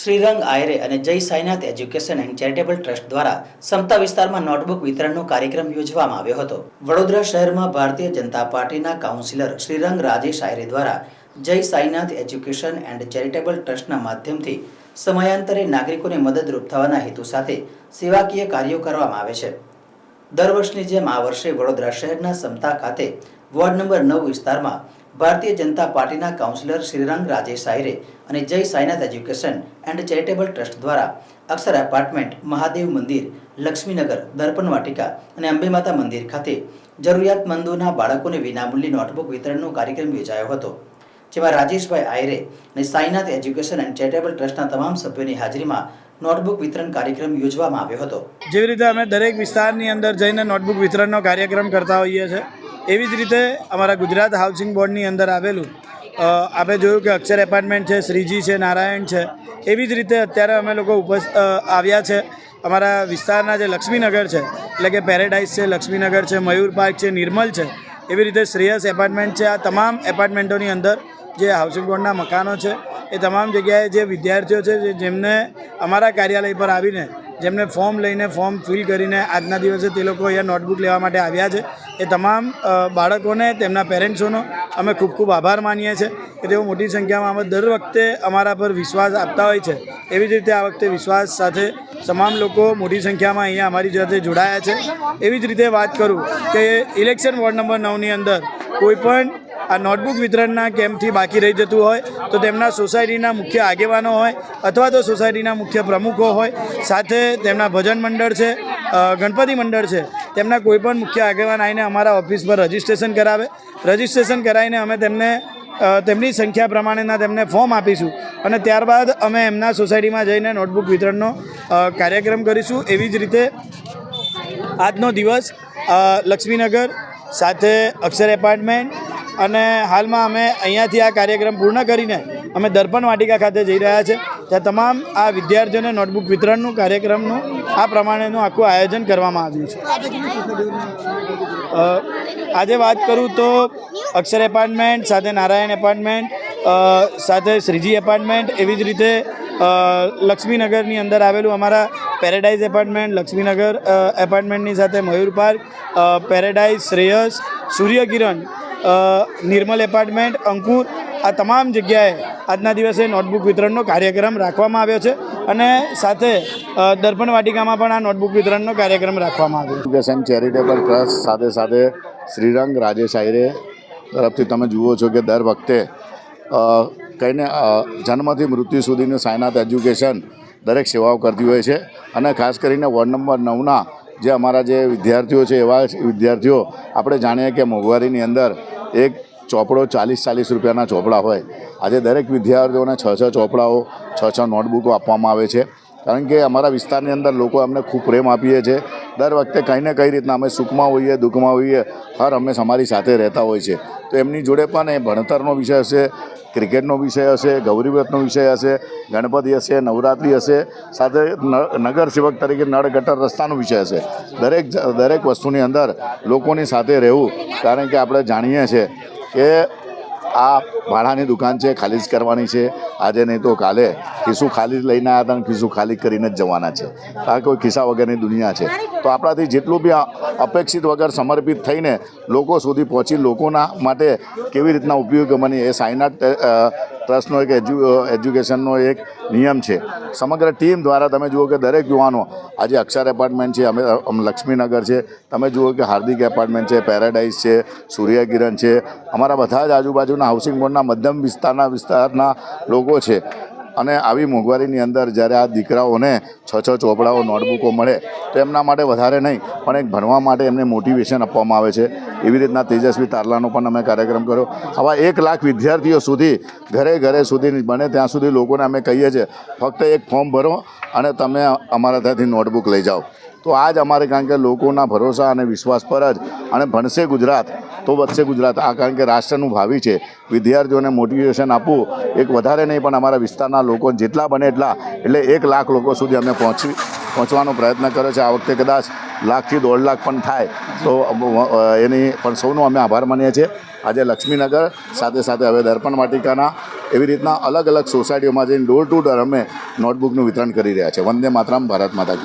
શ્રીરંગ આયરે અને Jai Sainath education and charitable trust દ્વારા સમતા વિસ્તારમાં નોટબુક વિતરણનો કાર્યક્રમ યોજવામાં આવ્યો હતો. વડોદરા શહેરમાં ભારતીય જનતા પાર્ટીના કાઉન્સિલર શ્રીરંગ રાજેશ આયરે દ્વારા જય સાઈનાથ એજ્યુકેશન એન્ડ ચેરિટેબલ ટ્રસ્ટના માધ્યમથી સમયાંતરે નાગરિકોને મદદરૂપ થવાના હેતુ સાથે સેવાકીય કાર્યો કરવામાં આવે છે. દર વર્ષની જેમ આ વર્ષે વડોદરા શહેરના સમતા ખાતે વોર્ડ નંબર નવ વિસ્તારમાં ભારતીય જનતા પાર્ટીના કાઉન્સિલર શ્રીરંગ રાજેશ આહિરે અને Jai Sainath education and charitable trust દ્વારા અક્ષર એપાર્ટમેન્ટ, મહાદેવ મંદિર, લક્ષ્મીનગર, દર્પણ વાટિકા અને અંબેમાતા મંદિર ખાતે જરૂરિયાતમંદોના બાળકોને વિનામૂલ્યે નોટબુક વિતરણનો કાર્યક્રમ યોજાયો હતો, જેમાં રાજેશભાઈ આયરે અને સાઈનાથ એજ્યુકેશન એન્ડ ચેરિટેબલ ટ્રસ્ટના તમામ સભ્યોની હાજરીમાં નોટબુક વિતરણ કાર્યક્રમ યોજવામાં આવ્યો હતો. જેવી રીતે અમે દરેક વિસ્તારની અંદર જઈને નોટબુક વિતરણનો કાર્યક્રમ કરતા હોઈએ છીએ એવી જ રીતે અમારા ગુજરાત હાઉસિંગ બોર્ડની અંદર આવેલું આપણે જોયું કે અક્ષર એપાર્ટમેન્ટ છે, શ્રીજી છે, નારાયણ છે, એવી જ રીતે અત્યારે અમે લોકો ઉપસ આવ્યા છે. અમારા વિસ્તારના જે લક્ષ્મીનગર છે, એટલે કે પેરેડાઇઝ છે, લક્ષ્મીનગર છે, મયુર પાર્ક છે, નિર્મલ છે, એવી રીતે શ્રેયસ એપાર્ટમેન્ટ છે. આ તમામ એપાર્ટમેન્ટોની અંદર જે હાઉસિંગ બોર્ડના મકાનો છે, એ તમામ જગ્યાએ જે વિદ્યાર્થીઓ છે જેમને અમારા કાર્યાલય પર આવીને જેમને ફોર્મ લઈને ફોર્મ ફિલ કરીને આજના દિવસે તે લોકો અહીંયા નોટબુક લેવા માટે આવ્યા છે. એ તમામ બાળકોને, તેમના પેરેન્ટ્સોનો અમે ખૂબ ખૂબ આભાર માનીએ છીએ કે તેઓ મોટી સંખ્યામાં અમે દર વખતે અમારા પર વિશ્વાસ આપતા હોય છે. એવી જ રીતે આ વખતે વિશ્વાસ સાથે તમામ લોકો મોટી સંખ્યામાં અહીંયા અમારી સાથે જોડાયા છે. એવી જ રીતે વાત કરું કે ઇલેક્શન વોર્ડ નંબર નવની અંદર કોઈ પણ આ નોટબુક વિતરણના કેમ્પથી બાકી રહી જતું હોય તો તેમના સોસાયટીના મુખ્ય આગેવાનો હોય અથવા તો સોસાયટીના મુખ્ય પ્રમુખો હોય. સાથે તેમના ભજન મંડળ છે ગણપતિ મંડળ છે. તેમના કોઈપણ મુખ્ય આગેવાન આવીને અમારા ઓફિસ પર રજિસ્ટ્રેશન કરાવે. રજિસ્ટ્રેશન કરાવીને અમે તેમને તેમની સંખ્યા પ્રમાણેના તેમને ફોર્મ આપીશું. અને ત્યારબાદ અમે એમના સોસાયટીમાં જઈને નોટબુક વિતરણનો કાર્યક્રમ કરીશું. એવી જ રીતે આજનો દિવસ લક્ષ્મીનગર, સાથે અક્ષર એપાર્ટમેન્ટ અને હાલમાં અમે અહીંયાથી આ કાર્યક્રમ પૂર્ણ કરીને અમે દર્પણ વાટિકા ખાતે જઈ રહ્યા છે. ત્યાં તમામ આ વિદ્યાર્થીઓને નોટબુક વિતરણનું, કાર્યક્રમનું, આ પ્રમાણેનું આખું આયોજન કરવામાં આવ્યું છે. આજે વાત કરું તો અક્ષર એપાર્ટમેન્ટ, સાથે નારાયણ એપાર્ટમેન્ટ સાથે શ્રીજી એપાર્ટમેન્ટ, એવી જ રીતે લક્ષ્મીનગરની અંદર આવેલું અમારા પેરેડાઇઝ એપાર્ટમેન્ટ, લક્ષ્મીનગર એપાર્ટમેન્ટની સાથે Mayur park paradise Shreyas, Suryakiran Nirmal apartment, Ankur, આ તમામ જગ્યાએ આજના દિવસે નોટબુક વિતરણનો કાર્યક્રમ રાખવામાં આવ્યો છે અને સાથે દર્પણ વાટિકામાં પણ આ નોટબુક વિતરણનો કાર્યક્રમ રાખવામાં આવ્યો એજ્યુકેશન ચેરિટેબલ ટ્રસ્ટ સાથે સાથે શ્રીરંગ રાજેશ આયરે તરફથી તમે જુઓ છો કે દર વખતે કહીને જન્મથી મૃત્યુ સુધીનું સાયનાથ એજ્યુકેશન દરેક સેવાઓ કરતી હોય છે અને ખાસ કરીને વોર્ડ નંબર નવના જે અમારા જે વિદ્યાર્થીઓ છે, એવા વિદ્યાર્થીઓ, આપણે જાણીએ કે મોંઘવારીની અંદર એક ચોપડો ચાલીસ ચાલીસ રૂપિયાના ચોપડા હોય. આજે દરેક વિદ્યાર્થીઓને છ છ ચોપડાઓ, છ છ નોટબુકો આપવામાં આવે છે. કારણ કે અમારા વિસ્તારની અંદર લોકો અમને ખૂબ પ્રેમ આપીએ છીએ દર વખતે કંઈ ને કઈ રીતના અમે સુખમાં હોઈએ, દુઃખમાં હોઈએ, હર હંમેશ અમારી સાથે રહેતા હોય છે. તો એમની જોડે પણ એ ભણતરનો વિષય હશે, ક્રિકેટનો વિષય હશે ગૌરીવ્રતનો વિષય હશે, ગણપતિ હશે, નવરાત્રિ હશે, સાથે નગર સેવક તરીકે નળ, ગટર, રસ્તાનો વિષય હશે. દરેક દરેક વસ્તુની અંદર લોકોની સાથે રહેવું કારણ કે આપણે જાણીએ છીએ કે આ ભાડાની દુકાન છે ખાલી જ કરવાની છે. આજે નહીં તો કાલે ખિસ્સું ખાલી જ લઈને આવ્યા હતા ખિસ્સું ખાલી કરીને જ જવાના છે. આ કોઈ ખિસ્સા વગરની દુનિયા છે. તો આપણાથી જેટલું બી અપેક્ષિત વગર સમર્પિત થઈને લોકો સુધી પહોંચી લોકોના માટે કેવી રીતના ઉપયોગી બની એ સાયનાથ અ, ટ્રસ્ટનો એક એજ્યુ એજ્યુકેશનનો એક નિયમ છે. સમગ્ર ટીમ દ્વારા તમે જુઓ કે દરેક યુવાનો, આજે અક્ષર એપાર્ટમેન્ટ છે અમે, લક્ષ્મીનગર છે, તમે જુઓ કે હાર્દિક એપાર્ટમેન્ટ છે, પેરાડાઇઝ છે, સૂર્યકિરણ છે, અમારા બધા જ આજુબાજુના હાઉસિંગ બોર્ડના મધ્યમ વિસ્તારના વિસ્તારના લોકો છે. અને આવી મોંઘવારીની અંદર જ્યારે આ દીકરાઓને છ છ ચોપડાઓ, નોટબુકો મળે, તો એમના માટે વધારે નહીં, પણ એક ભણવા માટે એમને મોટિવેશન આપવામાં આવે છે. એવી રીતના તેજસ્વી તારલાનો પણ અમે કાર્યક્રમ કર્યો. આવા એક લાખ વિદ્યાર્થીઓ સુધી, ઘરે ઘરે સુધી બને ત્યાં સુધી લોકોને અમે કહીએ છીએ, ફક્ત એક ફોર્મ ભરો અને તમે અમારા ત્યાંથી નોટબુક લઈ જાઓ. તો આ જ અમારે કારણ કે લોકોના ભરોસા અને વિશ્વાસ પર જ અને ભણશે ગુજરાત, તો વધશે ગુજરાત. આ કારણ કે રાષ્ટ્રનું ભાવિ છે. વિદ્યાર્થીઓને મોટિવેશન આપવું એક વધારે નહીં, પણ અમારા વિસ્તારના લોકો જેટલા બને એટલા. એટલે એક લાખ લોકો સુધી અમે પહોંચી, પહોંચવાનો પ્રયત્ન કર્યો છે. આ વખતે કદાચ લાખથી દોઢ લાખ પણ થાય. તો એની પણ સૌનો અમે આભાર માનીએ છીએ. આજે લક્ષ્મીનગર, સાથે સાથે હવે દર્પણ વાટિકાના એવી રીતના અલગ અલગ સોસાયટીઓમાં જઈને ડોર ટુ ડોર અમે નોટબુકનું વિતરણ કરી રહ્યા છે. વંદે માતરમ, ભારત માતા